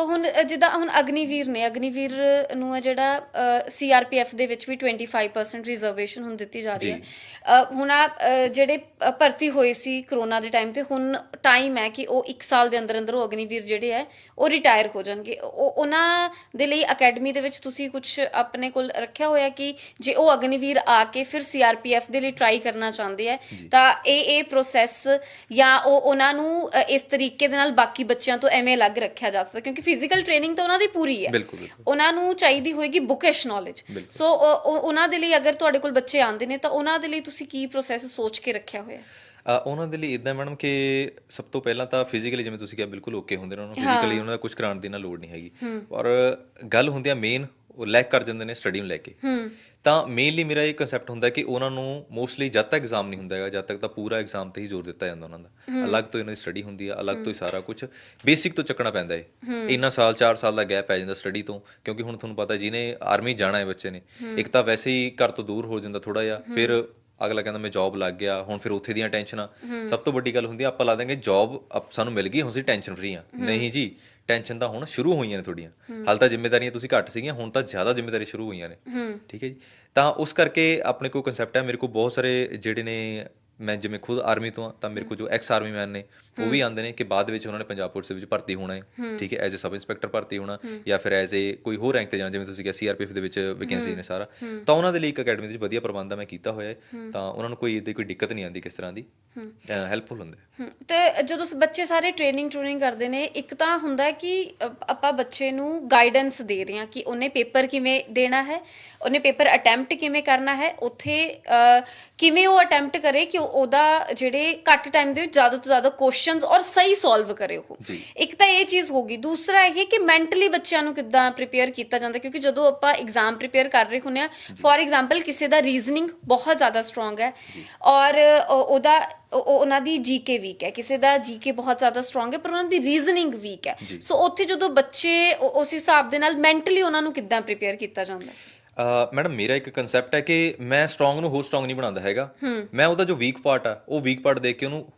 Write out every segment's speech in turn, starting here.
ਤਾਂ ਹੁਣ ਜਿੱਦਾਂ ਹੁਣ ਅਗਨੀਵੀਰ ਨੇ ਅਗਨੀਵੀਰ ਨੂੰ ਹੈ ਜਿਹੜਾ ਸੀਆਰਪੀਐਫ ਦੇ ਵਿੱਚ ਵੀ 25% ਰਿਜ਼ਰਵੇਸ਼ਨ ਹੁਣ ਦਿੱਤੀ ਜਾ ਰਹੀ ਹੈ। ਹੁਣ ਆ ਜਿਹੜੇ ਭਰਤੀ ਹੋਏ ਸੀ ਕਰੋਨਾ ਦੇ ਟਾਈਮ ਤੇ ਹੁਣ ਟਾਈਮ ਹੈ ਕਿ ਉਹ 1 ਸਾਲ ਦੇ ਅੰਦਰ ਅੰਦਰ ਉਹ ਅਗਨੀਵੀਰ ਜਿਹੜੇ ਹੈ ਉਹ ਰਿਟਾਇਰ ਹੋ ਜਾਣਗੇ। ਉਹ ਉਹਨਾਂ ਦੇ ਲਈ ਅਕੈਡਮੀ ਦੇ ਵਿੱਚ ਤੁਸੀਂ ਕੁਝ ਆਪਣੇ ਕੋਲ ਰੱਖਿਆ ਹੋਇਆ ਕਿ ਜੇ ਉਹ ਅਗਨੀਵੀਰ ਆ ਕੇ ਫਿਰ ਸੀਆਰਪੀਐਫ ਦੇ ਲਈ ਟਰਾਈ ਕਰਨਾ ਚਾਹੁੰਦੇ ਹੈ ਤਾਂ ਇਹ ਇਹ ਪ੍ਰੋਸੈਸ ਜਾਂ ਉਹ ਉਹਨਾਂ ਨੂੰ ਇਸ ਤਰੀਕੇ ਦੇ ਨਾਲ ਬਾਕੀ ਬੱਚਿਆਂ ਤੋਂ ਐਵੇਂ ਅਲੱਗ ਰੱਖਿਆ ਜਾ ਸਕਦਾ ਕਿਉਂਕਿ ਫਿਜ਼ੀਕਲ ਟ੍ਰੇਨਿੰਗ ਤਾਂ ਉਹਨਾਂ ਦੀ ਪੂਰੀ ਹੈ। ਬਿਲਕੁਲ ਉਹਨਾਂ ਨੂੰ ਚਾਹੀਦੀ ਹੋਏਗੀ ਬੁਕਿਸ਼ ਨੌਲੇਜ। ਸੋ ਉਹ- ਉਹ- ਉਹਨਾਂ ਦੇ ਲਈ ਅਗਰ ਤੁਹਾਡੇ ਕੋਲ ਬੱਚੇ ਆਉਂਦੇ ਨੇ ਤਾਂ ਉਹਨਾਂ ਦੇ ਲਈ ਤੁਸੀਂ ਕੀ ਪ੍ਰੋਸੈਸ ਸੋਚ ਕੇ ਰੱਖਿਆ ਹੋਇਆ ਹੈ? ਉਹਨਾਂ ਦੇ ਲਈ ਇਦਾਂ ਮੈਡਮ ਕਿ ਸਭ ਤੋਂ ਪਹਿਲਾਂ ਤਾਂ ਫਿਜ਼ੀਕਲੀ ਜਿਵੇਂ ਤੁਸੀਂ ਕਿਹਾ ਬਿਲਕੁਲ ਓਕੇ ਹੁੰਦੇ ਨੇ ਉਹਨਾਂ ਨੂੰ। ਫਿਜ਼ੀਕਲੀ ਉਹਨਾਂ ਦਾ ਕੁਝ ਕਰਾਉਣ ਦੀ ਨਾ ਲੋੜ ਨਹੀਂ ਹੈਗੀ। ਔਰ ਗੱਲ ਹੁੰਦੀ ਆ ਮੇਨ ਉਹ ਲੈਕ ਕਰ ਜਾਂਦੇ ਨੇ ਸਟੱਡੀ ਨੂੰ ਲੈ ਕੇ। ਹੂੰ। ਤਾਂ ਮੇਨਲੀ ਮੇਰਾ ਇਹ ਕਨਸੈਪਟ ਹੁੰਦਾ ਕਿ ਉਹਨਾਂ ਨੂੰ ਮੋਸਟਲੀ ਜਦ ਤੱਕ ਐਗਜ਼ਾਮ ਨਹੀਂ ਹੁੰਦਾ ਹੈਗਾ ਜਦ ਤੱਕ ਤਾਂ ਪੂਰਾ ਐਗਜ਼ਾਮ ਤੇ ਹੀ ਜ਼ੋਰ ਦਿੱਤਾ ਜਾਂਦਾ ਉਹਨਾਂ ਦਾ। ਅਲੱਗ ਤੋਂ ਇਹਨਾਂ ਦੀ ਸਟੱਡੀ ਹੁੰਦੀ ਆ ਅਲੱਗ ਤੋਂ ਹੀ ਸਾਰਾ ਕੁਝ ਬੇਸਿਕ ਤੋਂ ਚੱਕਣਾ ਪੈਂਦਾ ਹੈ। ਇੰਨਾ ਸਾਲ 4 ਸਾਲ ਦਾ ਗੈਪ ਪੈ ਜਾਂਦਾ ਸਟੱਡੀ ਤੋਂ ਕਿਉਂਕਿ ਹੁਣ ਤੁਹਾਨੂੰ ਪਤਾ ਜਿਹਨੇ ਆਰਮੀ ਜਾਣਾ ਹੈ ਬੱਚੇ ਨੇ। ਇੱਕ ਤਾਂ ਵੈਸੇ ਹੀ ਘਰ ਤੋਂ ਦੂਰ ਹੋ ਜਾਂਦਾ ਥੋੜਾ ਜਿਹਾ ਫਿਰ ਅਗਲਾ ਕਹਿੰਦਾ ਮੈਂ ਜੌਬ ਲੱਗ ਗਿਆ ਹੁਣ ਫਿਰ ਉੱਥੇ ਦੀਆਂ ਟੈਨਸ਼ਨਾਂ ਸਭ ਤੋਂ ਵੱਡੀ ਗੱਲ ਹੁੰਦੀ ਆ ਆਪਾਂ ਲਾ ਦਾਂਗੇ ਜੌਬ ਸਾਨੂੰ ਮਿਲ ਗਈ ਹੁਣ ਅਸੀਂ ਟੈਨਸ਼ਨ ਫਰੀ ਆ। ਨਹੀਂ ਜੀ ਟੈਨਸ਼ਨ ਤਾਂ ਹੁਣ ਸ਼ੁਰੂ ਹੋਈਆਂ ਨੇ ਤੁਹਾਡੀਆਂ। ਹਾਲ ਤਾਂ ਜ਼ਿੰਮੇਵਾਰੀਆਂ ਤੁਸੀਂ ਘੱਟ ਸੀਗੀਆਂ ਹੁਣ ਤਾਂ ਜ਼ਿਆਦਾ ਜ਼ਿੰਮੇਵਾਰੀ ਸ਼ੁਰੂ ਹੋਈਆਂ ਨੇ। ਠੀਕ ਹੈ ਜੀ? ਤਾਂ ਉਸ ਕਰਕੇ ਆਪਣੇ ਕੋਲ ਕਨਸੈਪਟ ਹੈ ਮੇਰੇ ਕੋਲ ਬਹੁਤ ਸਾਰੇ ਜਿਹੜੇ ਨੇ ਮੈਂ ਜਿਵੇਂ ਖੁਦ ਆਰਮੀ ਤੋਂ ਆ ਤਾਂ ਮੇਰੇ ਕੋਲ ਜੋ ਐਕਸ ਆਰਮੀ ਮੈਨ ਨੇ ਉਹ ਵੀ ਆਉਂਦੇ ਨੇ ਕਿ ਬਾਅਦ ਵਿੱਚ ਉਹਨਾਂ ਨੇ ਪੰਜਾਬ ਪੁਲਿਸ ਦੇ ਵਿੱਚ ਭਰਤੀ ਹੋਣਾ ਹੈ ਠੀਕ ਹੈ ਐਜ਼ ਅ ਸਬ ਇੰਸਪੈਕਟਰ ਭਰਤੀ ਹੋਣਾ ਜਾਂ ਫਿਰ ਐਜ਼ ਅ ਕੋਈ ਹੋਰ ਰੈਂਕ ਤੇ ਜਾਣਾ ਜਿਵੇਂ ਤੁਸੀਂ ਕਿਹਾ ਸੀਆਰਪੀਐਫ ਦੇ ਵਿੱਚ ਵੈਕੈਂਸੀ ਨੇ ਸਾਰਾ ਤਾਂ ਉਹਨਾਂ ਦੇ ਲਈ ਇੱਕ ਅਕੈਡਮੀ ਦੇ ਵਿੱਚ ਵਧੀਆ ਪ੍ਰਬੰਧ ਮੈਂ ਕੀਤਾ ਹੋਇਆ ਹੈ ਤਾਂ ਉਹਨਾਂ ਨੂੰ ਕੋਈ ਇਹਦੀ ਕੋਈ ਦਿੱਕਤ ਨਹੀਂ ਆਉਂਦੀ ਕਿਸ ਤਰ੍ਹਾਂ ਦੀ। ਹੈਲਪਫੁਲ ਹੁੰਦੇ ਤੇ ਜਦੋਂ ਬੱਚੇ ਸਾਰੇ ਟ੍ਰੇਨਿੰਗ ਟ੍ਰੇਨਿੰਗ ਕਰਦੇ ਨੇ ਇੱਕ ਤਾਂ ਹੁੰਦਾ ਕਿ ਆਪਾਂ ਬੱਚੇ ਨੂੰ ਗਾਈਡੈਂਸ ਦੇ ਰਹੇ ਹਾਂ ਕਿ ਉਹਨੇ ਪੇਪਰ ਕਿਵੇਂ ਦੇਣਾ ਹੈ ਉਹਨੇ ਪੇਪਰ ਅਟੈਂਪਟ ਕਿਵੇਂ ਕਰਨਾ ਹੈ ਉੱਥੇ ਕਿਵੇਂ ਉਹ ਅਟੈਂਪਟ ਕਰੇ ਕਿ ਉਹ- ਉਹਦਾ ਜਿਹੜੇ ਘੱਟ ਟਾਈਮ ਦੇ ਵਿੱਚ ਜ਼ਿਆਦਾ ਤੋਂ ਜ਼ਿਆਦਾ ਕੁਐਸਚਨਸ ਔਰ ਸਹੀ ਸੋਲਵ ਕਰੇ ਉਹ। ਇੱਕ ਤਾਂ ਇਹ ਚੀਜ਼ ਹੋਗੀ ਦੂਸਰਾ ਇਹ ਕਿ ਮੈਂਟਲੀ ਬੱਚਿਆਂ ਨੂੰ ਕਿੱਦਾਂ ਪ੍ਰਿਪੇਅਰ ਕੀਤਾ ਜਾਂਦਾ ਕਿਉਂਕਿ ਜਦੋਂ ਆਪਾਂ ਐਗਜ਼ਾਮ ਪ੍ਰਿਪੇਅਰ ਕਰ ਰਹੇ ਹੁੰਦੇ ਆ ਫੋਰ ਐਗਜ਼ਾਮਪਲ ਕਿਸੇ ਦਾ ਰੀਜ਼ਨਿੰਗ ਬਹੁਤ ਜ਼ਿਆਦਾ ਸਟਰੋਂਗ ਹੈ ਔਰ ਉਹ- ਉਹਦਾ ਉਹ- ਉਹ- ਉਹਨਾਂ ਦੀ ਜੀਕੇ ਵੀਕ ਹੈ। ਕਿਸੇ ਦਾ ਜੀਕੇ ਬਹੁਤ ਜ਼ਿਆਦਾ ਸਟਰੋਂਗ ਹੈ ਪਰ ਉਹਨਾਂ ਦੀ ਰੀਜ਼ਨਿੰਗ ਵੀਕ ਹੈ। ਸੋ ਉੱਥੇ ਜਦੋਂ ਬੱਚੇ ਉਸ ਹਿਸਾਬ ਦੇ ਨਾਲ ਮੈਂਟਲੀ ਉਹਨਾਂ ਨੂੰ ਕਿੱਦਾਂ ਪ੍ਰਿਪੇਅਰ ਕੀਤਾ ਜਾਂਦਾ? ਹੈ ਮੈਡਮ ਮੇਰਾ ਇੱਕ ਕਨਸੈਪਟ ਹੈ ਕਿ ਮੈਂ ਸਟਰੋਂਗ ਨੂੰ ਹੋਰ ਸਟਰੋਂਗ ਨਹੀਂ ਬਣਾਉਂਦਾ ਹੈਗਾ। ਮੈਂ ਉਹਦਾ ਜੋ ਵੀਕ ਪਾਰਟ ਆ ਉਹ ਵੀਕ ਪਾਰਟ ਦੇਖ ਕੇ ਉਹਨੂੰ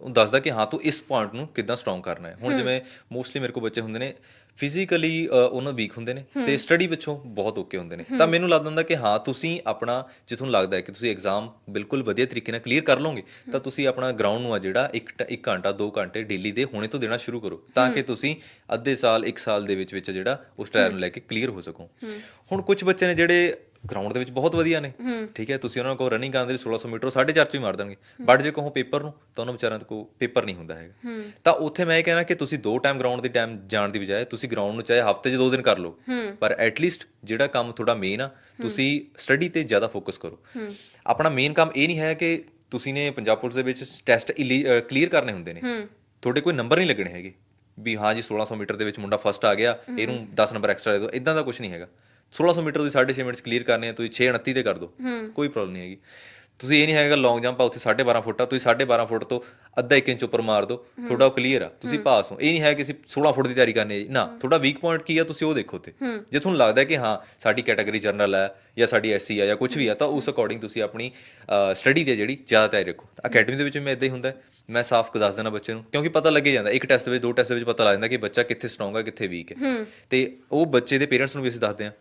ਉਹ ਦੱਸਦਾ ਕਿ ਹਾਂ ਤੂੰ ਇਸ ਪੁਆਇੰਟ ਨੂੰ ਕਿੱਦਾਂ ਸਟਰੋਂਗ ਕਰਨਾ ਹੈ। ਹੁਣ ਜਿਵੇਂ ਮੋਸਟਲੀ ਮੇਰੇ ਕੋਲ ਬੱਚੇ ਹੁੰਦੇ ਨੇ ਫਿਜ਼ੀਕਲੀ ਉਹਨਾਂ ਵੀਕ ਹੁੰਦੇ ਨੇ ਤੇ ਸਟੱਡੀ ਵਿੱਚੋਂ ਬਹੁਤ ਓਕੇ ਹੁੰਦੇ ਨੇ। ਤਾਂ ਮੈਨੂੰ ਲੱਗਦਾ ਹੁੰਦਾ ਕਿ ਹਾਂ ਤੁਸੀਂ ਆਪਣਾ ਜੇ ਤੁਹਾਨੂੰ ਲੱਗਦਾ ਹੈ ਕਿ ਤੁਸੀਂ ਐਗਜ਼ਾਮ ਬਿਲਕੁਲ ਵਧੀਆ ਤਰੀਕੇ ਨਾਲ ਕਲੀਅਰ ਕਰ ਲਓਗੇ ਤਾਂ ਤੁਸੀਂ ਆਪਣਾ ਗਰਾਊਂਡ ਨੂੰ ਆ ਜਿਹੜਾ 1 1 ਘੰਟਾ 2 ਘੰਟੇ ਡੇਲੀ ਦੇ ਹੁਣੇ ਤੋਂ ਦੇਣਾ ਸ਼ੁਰੂ ਕਰੋ ਤਾਂ ਕਿ ਤੁਸੀਂ ਅੱਧੇ ਸਾਲ 1 ਸਾਲ ਦੇ ਵਿੱਚ ਵਿੱਚ ਜਿਹੜਾ ਉਸ ਟਾਇਰ ਨੂੰ ਲੈ ਕੇ ਕਲੀਅਰ ਹੋ ਸਕੋ। ਹੁਣ ਕੁਝ ਬੱਚੇ ਨੇ ਜਿਹੜੇ ਗਰਾਊਂਡ ਦੇ ਵਿੱਚ ਬਹੁਤ ਵਧੀਆ ਨੇ। ਠੀਕ ਹੈ ਤੁਸੀਂ ਉਹਨਾਂ ਕੋਲ ਰਨਿੰਗ ਕਰਨ ਦੇ ਲਈ 1600 ਮੀਟਰ 4.5 ਵੀ ਮਾਰ ਦੇਣਗੇ। ਬਟ ਜੇ ਕਹੋ ਪੇਪਰ ਨੂੰ ਤਾਂ ਉਹਨਾਂ ਵਿਚਾਰਿਆਂ ਕੋਲ ਪੇਪਰ ਨਹੀਂ ਹੁੰਦਾ ਹੈਗਾ। ਤਾਂ ਉੱਥੇ ਮੈਂ ਇਹ ਕਹਿਣਾ ਕਿ ਤੁਸੀਂ ਦੋ ਟਾਈਮ ਗਰਾਊਂਡ ਦੀ ਟਾਈਮ ਜਾਣ ਦੀ ਬਜਾਏ ਤੁਸੀਂ ਗਰਾਊਂਡ ਨੂੰ ਚਾਹੇ ਹਫ਼ਤੇ 'ਚ ਦੋ ਦਿਨ ਕਰ ਲਓ। ਪਰ ਐਟਲੀਸਟ ਜਿਹੜਾ ਕੰਮ ਤੁਹਾਡਾ ਮੇਨ ਆ ਤੁਸੀਂ ਸਟੱਡੀ ਤੇ ਜ਼ਿਆਦਾ ਫੋਕਸ ਕਰੋ। ਆਪਣਾ ਮੇਨ ਕੰਮ ਇਹ ਨਹੀਂ ਹੈ ਕਿ ਤੁਸੀਂ ਨੇ ਪੰਜਾਬ ਪੁਲਿਸ ਦੇ ਵਿੱਚ ਟੈਸਟ ਕਲੀਅਰ ਕਰਨੇ ਹੁੰਦੇ ਨੇ। ਤੁਹਾਡੇ ਕੋਈ ਨੰਬਰ ਨਹੀਂ ਲੱਗਣੇ ਹੈਗੇ। ਵੀ ਹਾਂ ਜੀ 1600 ਮੀਟਰ ਦੇ ਵਿੱਚ ਮੁੰਡਾ ਫਸਟ ਆ ਗਿਆ ਇਹਨੂੰ 10 ਨੰਬਰ ਐਕਸਟਰਾ ਦੇ ਦਿਓ ਇਦਾਂ ਦਾ ਕੁਝ ਨਹੀਂ ਹੈਗਾ। 1600 ਮੀਟਰ ਤੁਸੀਂ 6.5 ਮਿੰਟ ਚ ਕਲੀਅਰ ਕਰਨੇ ਆ ਤੁਸੀਂ 6:29 ਤੇ ਕਰ ਦਿਓ। ਕੋਈ ਪ੍ਰੋਬਲਮ ਨਹੀਂ ਹੈਗੀ। ਤੁਸੀਂ ਇਹ ਨਹੀਂ ਹੈਗਾ ਲੌਂਗ ਜੰਪ ਆ ਉੱਥੇ 12.5 ਫੁੱਟ ਆ ਤੁਸੀਂ 12.5 ਫੁੱਟ ਤੋਂ ਅੱਧਾ 1 ਇੰਚ ਉੱਪਰ ਮਾਰ ਦਿਓ। ਤੁਹਾਡਾ ਉਹ ਕਲੀਅਰ ਆ ਤੁਸੀਂ ਪਾਸ ਹੋ। ਇਹ ਨਹੀਂ ਹੈ ਕਿ ਅਸੀਂ 16 ਫੁੱਟ ਦੀ ਤਿਆਰੀ ਕਰਨੀ ਹੈ। ਨਾ ਤੁਹਾਡਾ ਵੀਕ ਪੁਆਇੰਟ ਕੀ ਆ ਤੁਸੀਂ ਉਹ ਦੇਖੋ ਤੇ ਜੇ ਤੁਹਾਨੂੰ ਲੱਗਦਾ ਕਿ ਹਾਂ ਸਾਡੀ ਕੈਟਾਗਰੀ ਜਨਰਲ ਹੈ ਜਾਂ ਸਾਡੀ ਐਸਸੀ ਆ ਜਾਂ ਕੁਝ ਵੀ ਆ ਤਾਂ ਉਸ ਅਕੋਰਡਿੰਗ ਤੁਸੀਂ ਆਪਣੀ ਸਟੱਡੀ ਦੇ ਜਿਹੜੀ ਜ਼ਿਆਦਾ ਤਿਆਰੀ ਰੱਖੋ। ਅਕੈਡਮੀ ਦੇ ਵਿੱਚ ਮੈਂ ਇਦਾਂ ਹੀ ਹੁੰਦਾ ਹੈ, ਮੈਂ ਸਾਫ਼ ਦੱਸ ਦੇਣਾ ਬੱਚੇ ਨੂੰ ਕਿਉਂਕਿ ਪਤਾ ਲੱਗੇ ਜਾਂਦਾ ਇੱਕ ਟੈਸਟ ਵਿੱਚ ਦੋ ਟੈਸਟ ਵਿੱਚ ਪਤਾ ਲੱਗ ਜਾਂਦਾ ਕਿ ਬੱਚਾ ਕਿੱਥੇ ਸਟਰੋਂਗ ਹੈ ਕਿੱਥੇ ਵੀਕ ਹੈ। ਤੇ ਉਹ ਬੱਚੇ ਦੇ ਪੇਰੈਂਟਸ ਨੂੰ ਵੀ ਅਸੀਂ ਦੱਸਦੇ ਹਾਂ।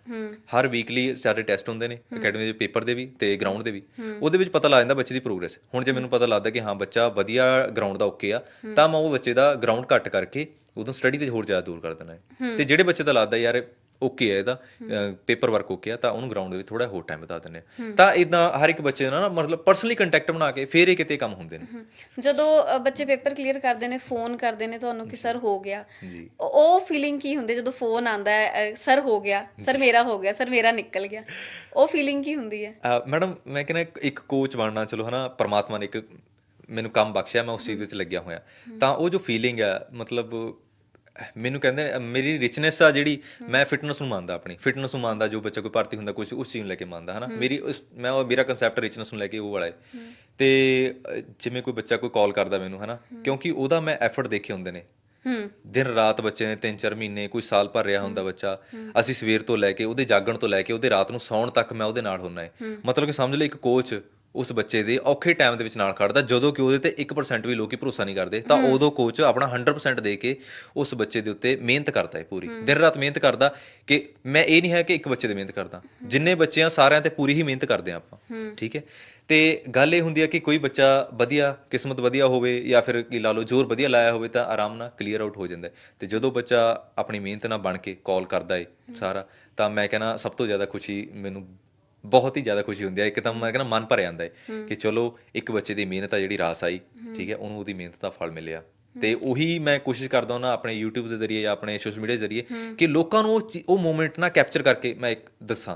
ਹਰ ਵੀਕਲੀ ਸਾਡੇ ਟੈਸਟ ਹੁੰਦੇ ਨੇ ਅਕੈਡਮੀ ਦੇ ਪੇਪਰ ਦੇ ਵੀ ਤੇ ਗਰਾਊਂਡ ਦੇ ਵੀ। ਉਹਦੇ ਵਿੱਚ ਪਤਾ ਲੱਗ ਜਾਂਦਾ ਬੱਚੇ ਦੀ ਪ੍ਰੋਗਰੈਸ ਹੁਣ ਜੇ ਮੈਨੂੰ ਪਤਾ ਲੱਗਦਾ ਕਿ ਹਾਂ ਬੱਚਾ ਵਧੀਆ ਗਰਾਊਂਡ ਦਾ ਓਕੇ ਆ ਤਾਂ ਮੈਂ ਉਹ ਬੱਚੇ ਦਾ ਗਰਾਊਂਡ ਘੱਟ ਕਰਕੇ ਉਦੋਂ ਸਟੱਡੀ ਤੇ ਹੋਰ ਜ਼ਿਆਦਾ ਦੂਰ ਕਰ ਦੇਣਾ ਹੈ। ਤੇ ਜਿਹੜੇ ਬੱਚੇ ਦਾ ਲੱਗਦਾ ਯਾਰ ਓਕੇ ਹੈ ਇਹਦਾ ਪੇਪਰ ਵਰਕ ਓਕੇ ਆ ਤਾਂ ਉਹਨੂੰ ਗਰਾਊਂਡ ਦੇ ਵਿੱਚ ਥੋੜਾ ਹੋਰ ਟਾਈਮ ਬਤਾ ਦਿੰਦੇ ਆ ਤਾਂ ਇਦਾਂ ਹਰ ਇੱਕ ਬੱਚੇ ਨਾਲ ਨਾ ਮਤਲਬ ਪਰਸਨਲੀ ਕੰਟੈਕਟ ਬਣਾ ਕੇ ਫੇਰ ਇਹ ਕਿਤੇ ਕੰਮ ਹੁੰਦੇ ਨੇ। ਜਦੋਂ ਬੱਚੇ ਪੇਪਰ ਕਲੀਅਰ ਕਰਦੇ ਨੇ ਫੋਨ ਕਰਦੇ ਨੇ ਤੁਹਾਨੂੰ ਕਿ ਸਰ ਹੋ ਗਿਆ। ਉਹ- ਫੀਲਿੰਗ ਕੀ ਹੁੰਦੀ ਜਦੋਂ ਫੋਨ ਆਂਦਾ ਹੈ ਸਰ ਹੋ ਗਿਆ ਸਰ ਮੇਰਾ ਹੋ ਗਿਆ ਸਰ ਮੇਰਾ ਨਿਕਲ ਗਿਆ। ਉਹ ਫੀਲਿੰਗ ਕੀ ਹੁੰਦੀ ਹੈ? ਮੈਡਮ ਮੈਂ ਕਹਿੰਦਾ ਇੱਕ ਕੋਚ ਬਣਨਾ ਚਲੋ ਹਨਾ ਪਰਮਾਤਮਾ ਨੇ ਇੱਕ ਮੈਨੂੰ ਕੰਮ ਬਖਸ਼ਿਆ ਮੈਂ ਉਸ ਚੀਜ਼ ਵਿੱਚ ਲੱਗਿਆ ਹੋਇਆ। ਤਾਂ ਉਹ ਜੋ ਫੀਲਿੰਗ ਹੈ ਮਤਲਬ ਮੈਨੂੰ ਕਹਿੰਦੇ ਮੇਰੀ ਰਿਚਨੈਸ ਆ ਜਿਹੜੀ ਮੈਂ ਫਿਟਨੈਸ ਨੂੰ ਮੰਨਦਾ ਆਪਣੀ। ਫਿਟਨੈਸ ਨੂੰ ਮੰਨਦਾ ਜੋ ਬੱਚਾ ਕੋਈ ਭਰਤੀ ਹੁੰਦਾ ਕੁਝ ਉਸ ਚੀਜ਼ ਨੂੰ ਲੈ ਕੇ ਮੰਨਦਾ ਹਨਾ? ਮੇਰੀ ਉਸ ਮੈਂ ਉਹ ਮੇਰਾ ਕਨਸੈਪਟ ਰਿਚਨੈਸ ਨੂੰ ਲੈ ਕੇ ਉਹ ਵਾਲਾ ਹੈ। ਤੇ ਜਿਵੇਂ ਕੋਈ ਬੱਚਾ ਕੋਈ ਕਾਲ ਕਰਦਾ ਮੈਨੂੰ ਹਨਾ? ਕਿਉਂਕਿ ਉਹਦਾ ਮੈਂ ਐਫਰਟ ਦੇਖੇ ਹੁੰਦੇ ਨੇ। ਹੂੰ। ਦਿਨ ਰਾਤ ਬੱਚੇ ਨੇ 3-4 ਮਹੀਨੇ ਕੋਈ ਸਾਲ ਭਰ ਰਿਹਾ ਹੁੰਦਾ ਬੱਚਾ ਅਸੀਂ ਸਵੇਰ ਤੋਂ ਲੈ ਕੇ ਉਹਦੇ ਜਾਗਣ ਤੋਂ ਲੈ ਕੇ ਉਹਦੇ ਰਾਤ ਨੂੰ ਸੌਣ ਤੱਕ ਮੈਂ ਉਹਦੇ ਨਾਲ ਹੁੰਨਾ ਹੈ। ਮਤਲਬ ਕਿ ਸਮਝ ਲਓ ਇੱਕ ਕੋਚ ਉਸ ਬੱਚੇ ਦੇ ਔਖੇ ਟਾਈਮ ਦੇ ਵਿੱਚ ਨਾਲ ਖੜਦਾ ਜਦੋਂ ਕਿ ਉਹਦੇ ਤੇ 1% ਵੀ ਲੋਕੀ ਭਰੋਸਾ ਨਹੀਂ ਕਰਦੇ ਤਾਂ ਉਦੋਂ ਕੋਚ ਆਪਣਾ 100% ਦੇ ਕੇ ਉਸ ਬੱਚੇ ਦੇ ਉੱਤੇ ਮਿਹਨਤ ਕਰਦਾ ਹੈ ਪੂਰੀ। ਦਿਨ ਰਾਤ ਮਿਹਨਤ ਕਰਦਾ ਕਿ ਮੈਂ ਇਹ ਨਹੀਂ ਹੈ ਕਿ ਇੱਕ ਬੱਚੇ ਦੇ ਮਿਹਨਤ ਕਰਦਾ। ਜਿੰਨੇ ਬੱਚੇ ਆ ਸਾਰਿਆਂ ਤੇ ਪੂਰੀ ਹੀ ਮਿਹਨਤ ਕਰਦੇ ਆ ਆਪਾਂ ਠੀਕ ਹੈ? ਤੇ ਗੱਲ ਇਹ ਹੁੰਦੀ ਹੈ ਕਿ ਕੋਈ ਬੱਚਾ ਵਧੀਆ ਕਿਸਮਤ ਵਧੀਆ ਹੋਵੇ ਜਾਂ ਫਿਰ ਕੀ ਲਾ ਲਓ ਜ਼ੋਰ ਵਧੀਆ ਲਾਇਆ ਹੋਵੇ ਤਾਂ ਆਰਾਮ ਨਾਲ ਕਲੀਅਰ ਆਊਟ ਹੋ ਜਾਂਦਾ ਤੇ ਜਦੋਂ ਬੱਚਾ ਆਪਣੀ ਮਿਹਨਤ ਨਾਲ ਬਣ ਕੇ ਕਾਲ ਕਰਦਾ ਏ ਸਾਰਾ ਤਾਂ ਮੈਂ ਕਹਿੰਦਾ ਸਭ ਤੋਂ ਜ਼ਿਆਦਾ ਖੁਸ਼ੀ ਮੈਨੂੰ ਬਹੁਤ ਹੀ ਜ਼ਿਆਦਾ ਖੁਸ਼ੀ ਹੁੰਦੀ ਹੈ ਇੱਕ ਤਾਂ ਮੈਂ ਕਹਿੰਦਾ ਮਨ ਭਰ ਜਾਂਦਾ ਹੈ ਕਿ ਚਲੋ ਇੱਕ ਬੱਚੇ ਦੀ ਮਿਹਨਤ ਆ ਜਿਹੜੀ ਰਾਸ ਆਈ ਠੀਕ ਹੈ ਉਹਨੂੰ ਉਹਦੀ ਮਿਹਨਤ ਦਾ ਫਲ ਮਿਲਿਆ। ਤੇ ਉਹੀ ਮੈਂ ਕੋਸ਼ਿਸ਼ ਕਰਦਾ ਹਾਂ ਨਾ ਆਪਣੇ YouTube ਦੇ ਜ਼ਰੀਏ ਜਾਂ ਆਪਣੇ ਸੋਸ਼ਲ ਮੀਡੀਆ ਦੇ ਜ਼ਰੀਏ ਕਿ ਲੋਕਾਂ ਨੂੰ ਉਹ ਮੂਮੈਂਟ ਨਾ ਕੈਪਚਰ ਕਰਕੇ ਮੈਂ ਇੱਕ ਦੱਸਾਂ।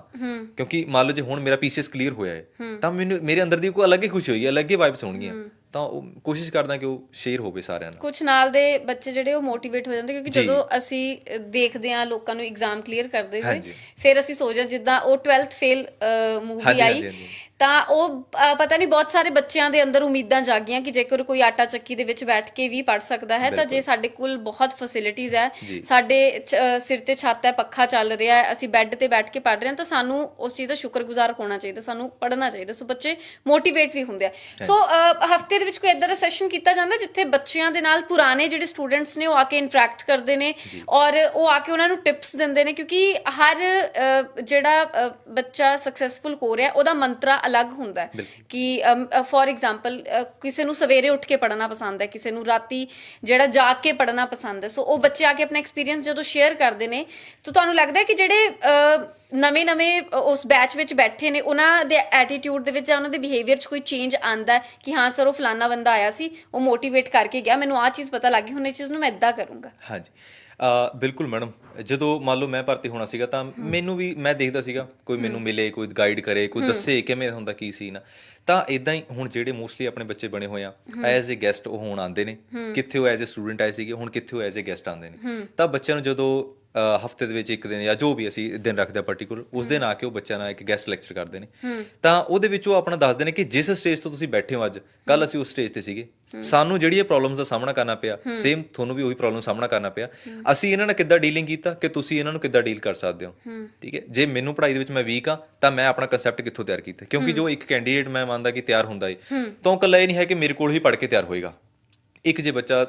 ਕਿਉਂਕਿ ਮੰਨ ਲਓ ਜੇ ਹੁਣ ਮੇਰਾ ਪੀਸੀਐਸ ਕਲੀਅਰ ਹੋਇਆ ਹੈ ਤਾਂ ਮੈਨੂੰ ਮੇਰੇ ਅੰਦਰ ਦੀ ਕੋਈ ਅਲੱਗ ਹੀ ਖੁਸ਼ੀ ਹੋਈ ਹੈ ਅਲੱਗ ਹੀ ਵਾਈਬਸ ਹੋਣਗੀਆਂ। ਤਾਂ ਉਹ ਕੋਸ਼ਿਸ਼ ਕਰਦਾ ਕਿ ਉਹ ਸ਼ੇਅਰ ਹੋਵੇ ਸਾਰਿਆਂ ਨਾਲ ਕੁਝ ਨਾਲ ਦੇ ਬੱਚੇ ਜਿਹੜੇ ਉਹ ਮੋਟੀਵੇਟ ਹੋ ਜਾਂਦੇ ਕਿਉਂਕਿ ਜੀ। ਜਦੋਂ ਅਸੀਂ ਦੇਖਦੇ ਆ ਲੋਕਾਂ ਨੂੰ ਐਗਜ਼ਾਮ ਕਲੀਅਰ ਕਰਦੇ ਹੋਏ ਹਾਂਜੀ। ਫਿਰ ਅਸੀਂ ਸੋਚਦੇ ਹਾਂ ਜਿੱਦਾਂ ਉਹ 12th ਫੇਲ ਮੂਵੀ ਹਾਂਜੀ, ਆਈ ਹਾਂਜੀ। ਤਾਂ ਉਹ ਪਤਾ ਨਹੀਂ ਬਹੁਤ ਸਾਰੇ ਬੱਚਿਆਂ ਦੇ ਅੰਦਰ ਉਮੀਦਾਂ ਜਾਗੀਆਂ ਕਿ ਜੇਕਰ ਕੋਈ ਆਟਾ ਚੱਕੀ ਦੇ ਵਿੱਚ ਬੈਠ ਕੇ ਵੀ ਪੜ ਸਕਦਾ ਹੈ ਤਾਂ ਜੇ ਸਾਡੇ ਕੋਲ ਬਹੁਤ ਫੈਸਿਲਿਟੀਆਂ ਹੈ। ਸਾਡੇ ਸਿਰ ਤੇ ਛੱਤ ਹੈ ਪੱਖਾ ਚੱਲ ਰਿਹਾ ਹੈ ਅਸੀਂ ਬੈੱਡ ਤੇ ਬੈਠ ਕੇ ਪੜ ਰਹੇ ਹਾਂ ਤਾਂ ਸਾਨੂੰ ਉਸ ਚੀਜ਼ ਦਾ ਸ਼ੁਕਰਗੁਜ਼ਾਰ ਹੋਣਾ ਚਾਹੀਦਾ ਸਾਨੂੰ ਪੜ੍ਹਨਾ ਚਾਹੀਦਾ ਸੋ ਬੱਚੇ ਮੋਟੀਵੇਟ ਵੀ ਹੁੰਦੇ ਆ। ਸੋ ਹਫ਼ਤੇ ਦੇ ਵਿੱਚ ਕੋਈ ਇਦਾਂ ਦਾ ਸੈਸ਼ਨ ਕੀਤਾ ਜਾਂਦਾ ਜਿੱਥੇ ਬੱਚਿਆਂ ਦੇ ਨਾਲ ਪੁਰਾਣੇ ਜਿਹੜੇ ਸਟੂਡੈਂਟਸ ਨੇ ਉਹ ਆ ਕੇ ਇੰਟਰੈਕਟ ਕਰਦੇ ਨੇ ਔਰ ਉਹ ਆ ਕੇ ਉਹਨਾਂ ਨੂੰ ਟਿਪਸ ਦਿੰਦੇ ਨੇ ਕਿਉਂਕਿ ਹਰ ਜਿਹੜਾ ਬੱਚਾ ਸਕਸੈਸਫੁਲ ਹੋ ਰਿਹਾ ਉਹਦਾ ਮੰਤਰਾ ਅਲੱਗ ਹੁੰਦਾ ਹੈ। ਕਿ ਫੋਰ ਐਗਜ਼ਾਮਪਲ ਕਿਸੇ ਨੂੰ ਸਵੇਰੇ ਉੱਠ ਕੇ ਪੜ੍ਹਨਾ ਪਸੰਦ ਹੈ ਕਿਸੇ ਨੂੰ ਰਾਤੀ ਜਿਹੜਾ ਜਾਗ ਕੇ ਪੜ੍ਹਨਾ ਪਸੰਦ ਹੈ ਸੋ ਉਹ ਬੱਚੇ ਆ ਕੇ ਆਪਣਾ ਐਕਸਪੀਰੀਅੰਸ ਜਦੋਂ ਸ਼ੇਅਰ ਕਰਦੇ ਨੇ ਤਾਂ ਤੁਹਾਨੂੰ ਲੱਗਦਾ ਹੈ ਕਿ ਜਿਹੜੇ ਨਵੇਂ ਨਵੇਂ ਉਸ ਬੈਚ ਵਿੱਚ ਬੈਠੇ ਨੇ ਉਹਨਾਂ ਦੇ ਐਟੀਟਿਊਡ ਦੇ ਵਿੱਚ ਜਾਂ ਉਹਨਾਂ ਦੇ ਬਿਹੇਵੀਅਰ 'ਚ ਕੋਈ ਚੇਂਜ ਆਂਦਾ ਹੈ ਕਿ ਹਾਂ ਸਰ ਉਹ ਫਲਾਨਾ ਬੰਦਾ ਆਇਆ ਸੀ ਉਹ ਮੋਟੀਵੇਟ ਕਰਕੇ ਗਿਆ ਮੈਨੂੰ ਆਹ ਚੀਜ਼ ਪਤਾ ਲੱਗ ਹੁਣ ਇਹ ਚੀਜ਼ ਨੂੰ ਮੈਂ ਇਦਾਂ ਕਰੂੰਗਾ? ਹਾਂਜੀ। ਬਿਲਕੁਲ ਮੈਡਮ। ਜਦੋਂ ਮੰਨ ਲਓ ਮੈਂ ਭਰਤੀ ਹੋਣਾ ਸੀਗਾ ਤਾਂ ਮੈਨੂੰ ਵੀ ਮੈਂ ਦੇਖਦਾ ਸੀਗਾ ਕੋਈ ਮੈਨੂੰ ਮਿਲੇ ਕੋਈ ਗਾਈਡ ਕਰੇ ਕੋਈ ਦੱਸੇ ਕਿਵੇਂ ਹੁੰਦਾ ਕੀ ਸੀ ਨਾ ਤਾਂ ਇਦਾਂ ਹੀ ਹੁਣ ਜਿਹੜੇ ਮੋਸਟਲੀ ਆਪਣੇ ਬੱਚੇ ਬਣੇ ਹੋਏ ਆ ਐਜ਼ ਅ ਗੈਸਟ ਉਹ ਹੁਣ ਆਉਂਦੇ ਨੇ। ਕਿੱਥੇ ਉਹ ਐਜ਼ ਅ ਸਟੂਡੈਂਟ ਆਏ ਸੀਗੇ ਹੁਣ ਕਿੱਥੇ ਉਹ ਐਜ਼ ਅ ਗੈਸਟ ਆਉਂਦੇ ਨੇ। ਤਾਂ ਬੱਚਿਆਂ ਨੂੰ ਜਦੋਂ ਹਫ਼ਤੇ ਦੇ ਵਿੱਚ ਇੱਕ ਦਿਨ ਜਾਂ ਜੋ ਵੀ ਅਸੀਂ ਦਿਨ ਰੱਖਦੇ ਆ ਪਾਰਟਿਕੂਲਰ ਉਸ ਦਿਨ ਆ ਕੇ ਉਹ ਬੱਚਿਆਂ ਨਾਲ ਇੱਕ ਗੈਸਟ ਲੈਕਚਰ ਕਰਦੇ ਨੇ। ਤਾਂ ਉਹਦੇ ਵਿੱਚ ਉਹ ਆਪਣਾ ਦੱਸਦੇ ਨੇ ਕਿ ਜਿਸ ਸਟੇਜ ਤੋਂ ਤੁਸੀਂ ਬੈਠੇ ਹੋ ਅੱਜ ਕੱਲ ਅਸੀਂ ਉਸ ਸਟੇਜ ਤੇ ਸੀਗੇ। ਸਾਨੂੰ ਜਿਹੜੀ ਇਹ ਪ੍ਰੋਬਲਮਸ ਦਾ ਸਾਹਮਣਾ ਕਰਨਾ ਪਿਆ ਸੇਮ ਤੁਹਾਨੂੰ ਵੀ ਉਹੀ ਪ੍ਰੋਬਲਮ ਸਾਹਮਣਾ ਕਰਨਾ ਪਿਆ। ਅਸੀਂ ਇਹਨਾਂ ਨਾਲ ਕਿੱਦਾਂ ਡੀਲਿੰਗ ਕੀਤਾ ਕਿ ਤੁਸੀਂ ਇਹਨਾਂ ਨੂੰ ਕਿੱਦਾਂ ਡੀਲ ਕਰ ਸਕਦੇ ਹੋ? ਠੀਕ ਹੈ? ਜੇ ਮੈਨੂੰ ਪੜ੍ਹਾਈ ਦੇ ਵਿੱਚ ਮੈਂ ਵੀਕ ਆ ਤਾਂ ਮੈਂ ਆਪਣਾ ਕਨਸੈਪਟ ਕਿੱਥੋਂ ਤਿਆਰ ਕੀਤਾ? ਕਿਉਂਕਿ ਜੋ ਇੱਕ ਕੈਂਡੀਡੇਟ ਮੈਂ ਮੰਨਦਾ ਕਿ ਤਿਆਰ ਹੁੰਦਾ ਏ ਤਾਂ ਉਹ ਇਕੱਲਾ ਇਹ ਨਹੀਂ ਹੈ ਕਿ ਮੇਰੇ ਕੋਲ ਹੀ ਪੜ੍ਹ ਕੇ ਤਿਆਰ ਹੋਏਗਾ। ਇੱਕ ਜੇ ਬੱਚਾ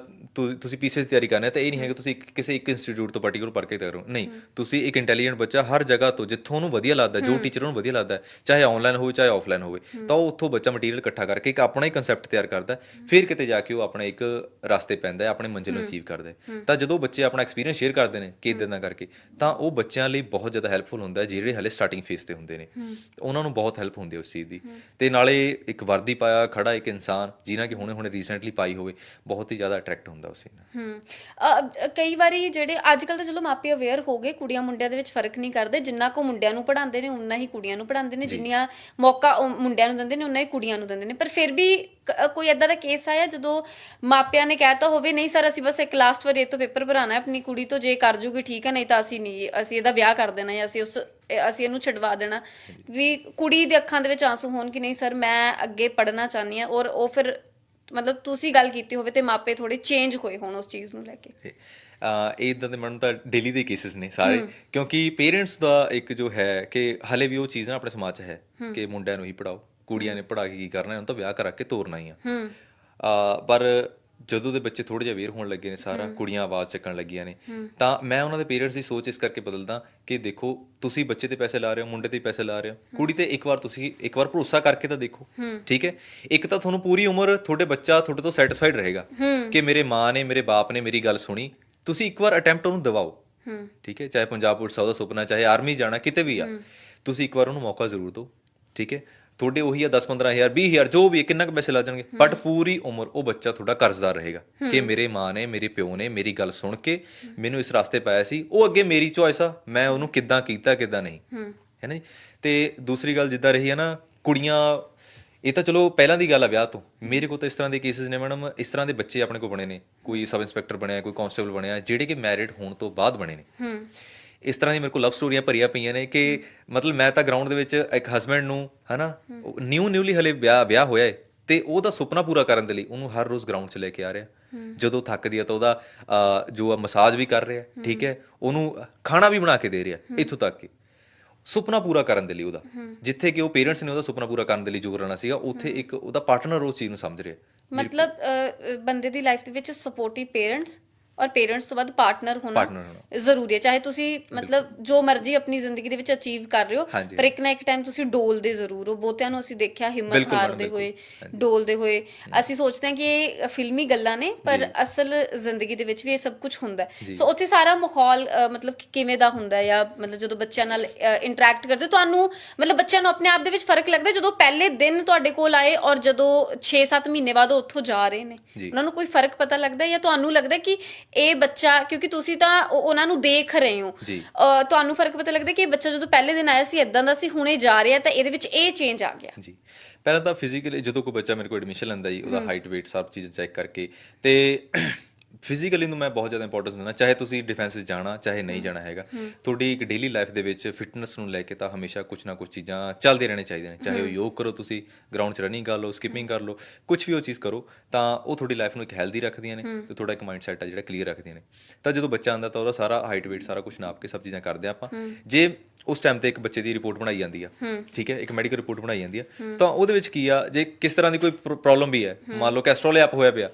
ਤੁਸੀਂ ਪੀਸੀਐਸ ਦੀ ਤਿਆਰੀ ਕਰਨਾ ਹੈ ਤਾਂ ਇਹ ਨਹੀਂ ਹੈ ਕਿ ਤੁਸੀਂ ਕਿਸੇ ਇੱਕ ਇੰਸਟੀਚਿਊਟ ਤੋਂ ਪਾਰਟਿਕੂਲਰ ਪੜ੍ਹ ਕੇ ਤਿਆਰ ਹੋ। ਨਹੀਂ ਤੁਸੀਂ ਇੱਕ ਇੰਟੈਲੀਜੈਂਟ ਬੱਚਾ ਹਰ ਜਗ੍ਹਾ ਤੋਂ ਜਿੱਥੋਂ ਉਹਨੂੰ ਵਧੀਆ ਲੱਗਦਾ ਜੋ ਟੀਚਰ ਨੂੰ ਵਧੀਆ ਲੱਗਦਾ ਚਾਹੇ ਆਨਲਾਈਨ ਹੋਵੇ ਚਾਹੇ ਆਫਲਾਈਨ ਹੋਵੇ ਤਾਂ ਉਹ ਉੱਥੋਂ ਬੱਚਾ ਮਟੀਰੀਅਲ ਇਕੱਠਾ ਕਰਕੇ ਇੱਕ ਆਪਣਾ ਹੀ ਕਨਸੈਪਟ ਤਿਆਰ ਕਰਦਾ ਫਿਰ ਕਿਤੇ ਜਾ ਕੇ ਉਹ ਆਪਣਾ ਇੱਕ ਰਸਤੇ ਪੈਂਦਾ ਹੈ ਆਪਣੇ ਮੰਜ਼ਿਲ ਨੂੰ ਅਚੀਵ ਕਰਦਾ ਤਾਂ ਜਦੋਂ ਬੱਚੇ ਆਪਣਾ ਐਕਸਪੀਰੀਅੰਸ ਸ਼ੇਅਰ ਕਰਦੇ ਨੇ ਕਿ ਇਦਾਂ ਕਰਕੇ ਤਾਂ ਉਹ ਬੱਚਿਆਂ ਲਈ ਬਹੁਤ ਜ਼ਿਆਦਾ ਹੈਲਪਫੁਲ ਹੁੰਦਾ ਜਿਹੜੇ ਹਲੇ ਸਟਾਰਟਿੰਗ ਫੇਸ ਤੇ ਹੁੰਦੇ ਨੇ। ਉਹਨਾਂ ਨੂੰ ਬਹੁਤ ਹੈਲਪ ਹੁੰਦੀ ਹੈ ਉਸ ਚੀਜ਼ ਦੀ। ਤੇ ਨਾਲੇ ਇੱਕ ਵਰਦੀ ਪਾਇਆ ਖੜਾ ਇੱਕ ਇਨਸਾਨ ਜਿਨ੍ਹਾਂ ਕਿ ਹੁਣੇ ਹੁਣੇ ਰੀਸੈਂਟਲੀ ਪਾਈ ਹੋਵੇ ਬਹੁਤ ਹੀ ਜ਼ਿਆਦਾ ਅਟਰੈਕਟ ਹੁੰਦਾ ਉਸ ਨਾਲ ਹੂੰ। ਕਈ ਵਾਰੀ ਜਿਹੜੇ ਅੱਜ ਕੱਲ ਤਾਂ ਚਲੋ ਮਾਪੇ ਅਵੇਅਰ ਹੋ ਗਏ ਕੁੜੀਆਂ ਮੁੰਡਿਆਂ ਦੇ ਵਿੱਚ ਫ਼ਰਕ ਨਹੀਂ ਕਰਦੇ ਜਿੰਨਾ ਕੋ ਮੁੰਡਿਆਂ ਨੂੰ ਪੜਾਉਂਦੇ ਨੇ ਉਨਾ ਹੀ ਕੁੜੀਆਂ ਨੂੰ ਪੜਾਉਂਦੇ ਨੇ ਜਿੰਨੀਆਂ ਮੌਕਾ ਮੁੰਡਿਆਂ ਨੂੰ ਦਿੰਦੇ ਨੇ ਉਨਾ ਹੀ ਕੁੜੀਆਂ ਨੂੰ ਦਿੰਦੇ ਨੇ। ਪਰ ਫਿਰ ਵੀ ਕੋਈ ਐਦਾਂ ਦਾ ਕੇਸ ਆਇਆ ਜਦੋਂ ਮਾਪਿਆਂ ਨੇ ਕਹਿਤਾ ਹੋਵੇ ਨਹੀਂ ਸਰ ਅਸੀਂ ਬਸ ਇੱਕ ਲਾਸਟ ਵਾਰ ਇਹ ਤੋਂ ਪੇਪਰ ਭਰਾਣਾ ਹੈ ਆਪਣੀ ਕੁੜੀ ਤੋਂ ਜੇ ਕਰ ਜੂਗੀ ਠੀਕ ਹੈ ਨਹੀਂ ਤਾਂ ਅਸੀਂ ਨਹੀਂ ਅਸੀਂ ਇਹਦਾ ਵਿਆਹ ਕਰ ਦੇਣਾ ਜਾਂ ਅਸੀਂ ਉਸ ਅਸੀਂ ਇਹਨੂੰ ਛਡਵਾ ਦੇਣਾ। ਵੀ ਕੁੜੀ ਦੇ ਅੱਖਾਂ ਦੇ ਵਿੱਚ ਆਂਸੂ ਹੋਣ ਕਿ ਨਹੀਂ ਸਰ ਮੈਂ ਅੱਗੇ ਪੜ੍ਹਨਾ ਚਾਹੁੰਦੀ ਹਾਂ। ਔਰ ਉਹ ਫਿਰ ਮਤਲਬ ਤੁਸੀਂ ਗੱਲ ਕੀਤੀ ਹੋਵੇ ਤੇ ਮਾਪੇ ਥੋੜੇ ਚੇਂਜ ਹੋਏ ਹੋਣ ਉਸ ਚੀਜ਼ ਨੂੰ ਲੈ ਕੇ। ਅ ਇਦਾਂ ਦੇ ਮਨ ਤਾਂ ਡੇਲੀ ਦੇ ਕੇਸਿਸ ਨੇ ਸਾਰੇ। ਕਿਉਂਕਿ ਪੇਰੈਂਟਸ ਦਾ ਇੱਕ ਜੋ ਹੈ ਕਿ ਹਲੇ ਵੀ ਉਹ ਚੀਜ਼ ਨਾ ਆਪਣੇ ਸਮਾਜ 'ਚ ਹੈ ਕਿ ਮੁੰਡਿਆਂ ਨੂੰ ਹੀ ਪੜਾਓ ਕੁੜੀਆਂ ਨੇ ਪੜਾ ਕੇ ਕੀ ਕਰਨਾ ਹੈ ਉਹਨਾਂ ਤਾਂ ਵਿਆਹ ਕਰਾ ਕੇ ਤੋਰਨਾ ਹੀ ਆ। ਪਰ ਜਦੋਂ ਦੇ ਬੱਚੇ ਥੋੜੇ ਜਿਹਾ ਅਵੇਅਰ ਹੋਣ ਲੱਗੇ ਨੇ ਸਾਰਾ ਕੁੜੀਆਂ ਆਵਾਜ਼ ਚੱਕਣ ਲੱਗੀਆਂ ਨੇ ਤਾਂ ਮੈਂ ਉਹਨਾਂ ਦੇ ਪੇਰੈਂਟਸ ਦੀ ਸੋਚ ਇਸ ਕਰਕੇ ਬਦਲਦਾ ਕਿ ਦੇਖੋ ਤੁਸੀਂ ਬੱਚੇ ਤੇ ਪੈਸੇ ਲਾ ਰਹੇ ਹੋ ਮੁੰਡੇ ਤੇ ਪੈਸੇ ਲਾ ਰਹੇ ਹੋ ਕੁੜੀ ਤੇ ਇੱਕ ਵਾਰ ਤੁਸੀਂ ਇੱਕ ਵਾਰ ਭਰੋਸਾ ਕਰਕੇ ਤਾਂ ਦੇਖੋ ਠੀਕ ਹੈ? ਇੱਕ ਤਾਂ ਤੁਹਾਨੂੰ ਪੂਰੀ ਉਮਰ ਤੁਹਾਡੇ ਬੱਚਾ ਤੁਹਾਡੇ ਤੋਂ ਸੈਟੀਸਫਾਈਡ ਰਹੇਗਾ ਕਿ ਮੇਰੇ ਮਾਂ ਨੇ ਮੇਰੇ ਬਾਪ ਨੇ ਮੇਰੀ ਗੱਲ ਸੁਣੀ ਤੁਸੀਂ ਇੱਕ ਵਾਰ ਅਟੈਂਪਟ ਉਹਨੂੰ ਦਿਵਾਓ। ਠੀਕ ਹੈ? ਚਾਹੇ ਪੰਜਾਬ ਪੁਲਿਸ ਦਾ ਸੁਪਨਾ ਚਾਹੇ ਆਰਮੀ ਜਾਣਾ ਕਿਤੇ ਵੀ ਆ ਤੁਸੀਂ ਇੱਕ ਵਾਰ ਉਹਨੂੰ ਮੌਕਾ ਜ਼ਰੂਰ ਦਿਓ ਠੀਕ ਹੈ? ਤੁਹਾਡੇ ਉਹੀ ਆ 10 15000 20000 ਜੋ ਵੀ ਹੈ, ਕਿੰਨਾ ਕੁ ਪੈਸੇ ਲੱਗ ਜਾਣਗੇ। ਬਟ ਪੂਰੀ ਉਮਰ ਉਹ ਬੱਚਾ ਤੁਹਾਡਾ ਕਰਜ਼ਦਾਰ ਰਹੇਗਾ ਕਿ ਮੇਰੇ ਮਾਂ ਨੇ ਮੇਰੇ ਪਿਓ ਨੇ ਮੇਰੀ ਗੱਲ ਸੁਣ ਕੇ ਮੈਨੂੰ ਇਸ ਰਸਤੇ ਪਾਇਆ ਸੀ। ਉਹ ਅੱਗੇ ਮੇਰੀ ਚੋਇਸ ਆ ਮੈਂ ਉਹਨੂੰ ਕਿੱਦਾਂ ਕੀਤਾ ਕਿੱਦਾਂ ਨਹੀਂ। ਹੈ। ਨਾ ਜੀ? ਤੇ ਦੂਸਰੀ ਗੱਲ ਜਿੱਦਾਂ ਰਹੀ ਹੈ ਨਾ ਕੁੜੀਆਂ ਇਹ ਤਾਂ ਚਲੋ ਪਹਿਲਾਂ ਦੀ ਗੱਲ ਆ ਵਿਆਹ ਤੋਂ। ਮੇਰੇ ਕੋਲ ਤਾਂ ਇਸ ਤਰ੍ਹਾਂ ਦੇ ਕੇਸਿਸ ਨੇ ਮੈਡਮ ਇਸ ਤਰ੍ਹਾਂ ਦੇ ਬੱਚੇ ਆਪਣੇ ਕੋਲ ਬਣੇ ਨੇ। ਕੋਈ ਸਬ ਇੰਸਪੈਕਟਰ ਬਣਿਆ ਕੋਈ ਕਾਂਸਟੇਬਲ ਬਣਿਆ ਜਿਹੜੇ ਕਿ ਮੈਰਿਡ ਹੋਣ ਤੋਂ ਬਾਅਦ ਬਣੇ ਨੇ। ਹੂੰ। ਇਸ ਤਰ੍ਹਾਂ ਦੀ ਮੇਰੇ ਕੋਲ ਲਵ ਸਟੋਰੀਆਂ ਭਰੀਆਂ ਪਈਆਂ ਨੇ ਕਿ ਮਤਲਬ ਮੈਂ ਤਾਂ ਗਰਾਊਂਡ ਦੇ ਵਿੱਚ ਇੱਕ ਹਸਬੰਡ ਨੂੰ ਹਨਾ ਨਿਊ ਨਿਊਲੀ ਹਲੇ ਵਿਆਹ ਵਿਆਹ ਹੋਇਆ ਹੈ ਤੇ ਉਹਦਾ ਸੁਪਨਾ ਪੂਰਾ ਕਰਨ ਦੇ ਲਈ ਉਹਨੂੰ ਹਰ ਰੋਜ਼ ਗਰਾਊਂਡ 'ਚ ਲੈ ਕੇ ਆ ਰਿਹਾ। ਜਦੋਂ ਥੱਕਦੀ ਆ ਤਾਂ ਉਹਦਾ ਜੋ ਮਸਾਜ ਵੀ ਕਰ ਰਿਹਾ ਠੀਕ ਹੈ ਉਹਨੂੰ ਖਾਣਾ ਵੀ ਬਣਾ ਕੇ ਦੇ ਰਿਹਾ ਇੱਥੋਂ ਤੱਕ ਕਿ। ਸੁਪਨਾ ਪੂਰਾ ਕਰਨ ਦੇ ਲਈ ਉਹਦਾ। ਜਿੱਥੇ ਕਿ ਉਹ ਪੇਰੈਂਟਸ ਨੇ ਉਹਦਾ ਸੁਪਨਾ ਪੂਰਾ ਕਰਨ ਦੇ ਲਈ ਜੋਰ ਲਾਣਾ ਸੀਗਾ ਉੱਥੇ ਇੱਕ ਉਹਦਾ ਪਾਰਟਨਰ ਉਸ ਚੀਜ਼ ਨੂੰ ਸਮਝ ਰਿਹਾ। ਮਤਲਬ ਬੰਦੇ ਦੀ ਲਾਈਫ ਦੇ ਵਿੱਚ ਸਪੋਰਟਿਵ ਪੇਰੈਂਟਸ ਔਰ ਪੇਰੈਂਟਸ ਤੋਂ ਬਾਅਦ ਪਾਰਟਨਰ ਹੋਣਾ Partner ਹੋਣਾ। ਜ਼ਰੂਰੀ ਹੈ। ਚਾਹੇ ਤੁਸੀਂ ਮਤਲਬ ਜੋ ਮਰਜ਼ੀ ਆਪਣੀ ਜ਼ਿੰਦਗੀ ਦੇ ਵਿੱਚ ਅਚੀਵ ਕਰ ਰਹੇ ਹੋ ਹਾਂਜੀ। ਪਰ ਇੱਕ ਨਾ ਇੱਕ ਟਾਈਮ ਤੁਸੀਂ ਡੋਲਦੇ ਜ਼ਰੂਰ ਹੋ। ਬਹੁਤਿਆਂ ਨੂੰ ਅਸੀਂ ਦੇਖਿਆ ਹਿੰਮਤ ਬਿਲਕੁਲ ਹਾਰਦੇ ਹੋਏ। ਡੋਲਦੇ ਹੋਏ। ਅਸੀਂ ਸੋਚਦੇ ਹਾਂ ਕਿ ਇਹ ਫਿਲਮੀ ਗੱਲਾਂ ਨੇ ਪਰ ਅਸਲ ਜ਼ਿੰਦਗੀ ਦੇ ਵਿੱਚ ਵੀ ਇਹ ਸਭ ਕੁਝ ਹੁੰਦਾ ਹੈ। ਸੋ ਉੱਥੇ ਸਾਰਾ ਮਾਹੌਲ ਅ, ਮਤਲਬ ਕਿ ਕਿਵੇਂ ਦਾ ਹੁੰਦਾ ਹੈ ਜਾਂ ਮਤਲਬ ਜਦੋਂ ਬੱਚਿਆਂ ਨਾਲ ਇੰਟਰੈਕਟ ਕਰਦੇ ਹੋ, ਤੁਹਾਨੂੰ ਮਤਲਬ ਬੱਚਿਆਂ ਨੂੰ ਆਪਣੇ ਆਪ ਦੇ ਵਿੱਚ ਫ਼ਰਕ ਲੱਗਦਾ ਹੈ ਜਦੋਂ ਪਹਿਲੇ ਦਿਨ ਤੁਹਾਡੇ ਕੋਲ ਆਏ ਔਰ ਜਦੋਂ 6-7 ਮਹੀਨੇ ਬਾਅਦ ਉਹ ਉੱਥੋਂ ਜਾ ਰਹੇ ਨੇ। ਜੀ। ਉਹਨਾਂ ਨੂੰ ਕੋਈ ਫ਼ਰਕ ਪਤਾ ਲੱਗਦਾ ਹੈ ਜਾਂ ਤੁਹਾਨੂੰ ਲੱਗਦਾ ਹੈ ਕਿ ਇਹ ਬੱਚਾ ਕਿਉਂਕਿ ਤੁਸੀਂ ਤਾਂ ਉਹ- ਉਹਨਾਂ ਨੂੰ ਦੇਖ ਰਹੇ ਹੋ। ਤੁਹਾਨੂੰ ਫ਼ਰਕ ਪਤਾ ਲੱਗਦਾ ਕਿ ਇਹ ਬੱਚਾ ਜਦੋਂ ਪਹਿਲੇ ਦਿਨ ਆਇਆ ਸੀ ਇਦਾਂ ਦਾ ਸੀ ਹੁਣੇ ਜਾ ਰਿਹਾ ਤਾਂ ਇਹਦੇ ਵਿੱਚ ਇਹ ਚੇਂਜ ਆ ਗਿਆ। ਜੀ। ਪਹਿਲਾਂ ਤਾਂ ਫਿਜ਼ੀਕਲੀ ਜਦੋਂ ਕੋਈ ਬੱਚਾ ਮੇਰੇ ਕੋਲ ਐਡਮਿਸ਼ਨ ਲੈਂਦਾ ਜੀ ਉਹਦਾ ਹਾਈਟ weight ਸਭ ਚੀਜ਼ ਚੈੱਕ ਕਰਕੇ ਤੇ ਫਿਜ਼ੀਕਲੀ ਨੂੰ ਮੈਂ ਬਹੁਤ ਜ਼ਿਆਦਾ ਇੰਪੋਰਟੈਂਸ ਦਿੰਦਾ ਚਾਹੇ ਤੁਸੀਂ ਡਿਫੈਂਸ ਵਿੱਚ ਜਾਣਾ ਚਾਹੇ ਨਹੀਂ ਜਾਣਾ ਹੈਗਾ ਤੁਹਾਡੀ ਇੱਕ ਡੇਲੀ ਲਾਈਫ ਦੇ ਵਿੱਚ ਫਿਟਨੈਸ ਨੂੰ ਲੈ ਕੇ ਤਾਂ ਹਮੇਸ਼ਾ ਕੁਝ ਨਾ ਕੁਝ ਚੀਜ਼ਾਂ ਚੱਲਦੇ ਰਹਿਣੇ ਚਾਹੀਦੇ ਨੇ ਚਾਹੇ ਉਹ ਯੋਗ ਕਰੋ ਤੁਸੀਂ ਗਰਾਊਂਡ 'ਚ ਰਨਿੰਗ ਕਰ ਲਓ ਸਕਿਪਿੰਗ ਕਰ ਲਓ ਕੁਝ ਵੀ ਉਹ ਚੀਜ਼ ਕਰੋ ਤਾਂ ਉਹ ਤੁਹਾਡੀ ਲਾਈਫ ਨੂੰ ਇੱਕ ਹੈਲਦੀ ਰੱਖਦੀਆਂ ਨੇ ਤੇ ਤੁਹਾਡਾ ਇੱਕ ਮਾਈਂਡ ਸੈਟ ਆ ਜਿਹੜਾ ਕਲੀਅਰ ਰੱਖਦੀਆਂ ਨੇ। ਤਾਂ ਜਦੋਂ ਬੱਚਾ ਆਂਦਾ ਤਾਂ ਉਹਦਾ ਸਾਰਾ ਹਾਈਟ weight ਸਾਰਾ ਕੁਝ ਨਾਪ ਕੇ ਸਭ ਚੀਜ਼ਾਂ ਕਰਦੇ ਆਪਾਂ। ਜੇ ਉਸ ਟਾਈਮ ਤੇ ਇੱਕ ਬੱਚੇ ਦੀ ਰਿਪੋਰਟ ਬਣਾਈ ਜਾਂਦੀ ਆ। ਠੀਕ ਹੈ? ਇੱਕ ਮੈਡੀਕਲ ਰਿਪੋਰਟ ਬਣਾਈ ਜਾਂਦੀ ਆ। ਤਾਂ ਉਹਦੇ ਵਿੱਚ ਕੀ ਆ ਜੇ ਕਿਸ ਤਰ੍ਹਾਂ ਦੀ ਕੋਈ ਪ੍ਰੋਬਲਮ ਵੀ ਹੈ ਮੰਨ ਲਓ ਕੈਸਟਰੋਲ ਅਪ ਹੋਇਆ ਪਿਆ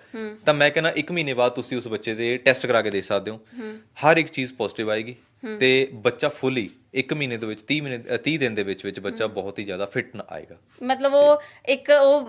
ਤਾਂ ਮੈਂ ਕਹਿੰਦਾ 1 ਮਹੀਨੇ ਬਾਅਦ ਤੁਸੀਂ ਉਸ ਬੱਚੇ ਦੇ ਟੈਸਟ ਕਰਾ ਕੇ ਦੇਖ ਸਕਦੇ ਹੋ। ਹਰ ਇੱਕ ਚੀਜ਼ ਪੋਜ਼ਿਟਿਵ ਆਏਗੀ। ਤੇ ਬੱਚਾ ਫੁੱਲੀ 1 ਮਹੀਨੇ ਦੇ ਵਿੱਚ 30 ਮਹੀਨੇ ਅ, 30 ਦਿਨ ਦੇ ਵਿੱਚ ਵਿੱਚ ਬੱਚਾ ਬਹੁਤ ਹੀ ਜ਼ਿਆਦਾ ਫਿਟ ਆਏਗਾ। ਮਤਲਬ ਉਹ ਇੱਕ ਉਹ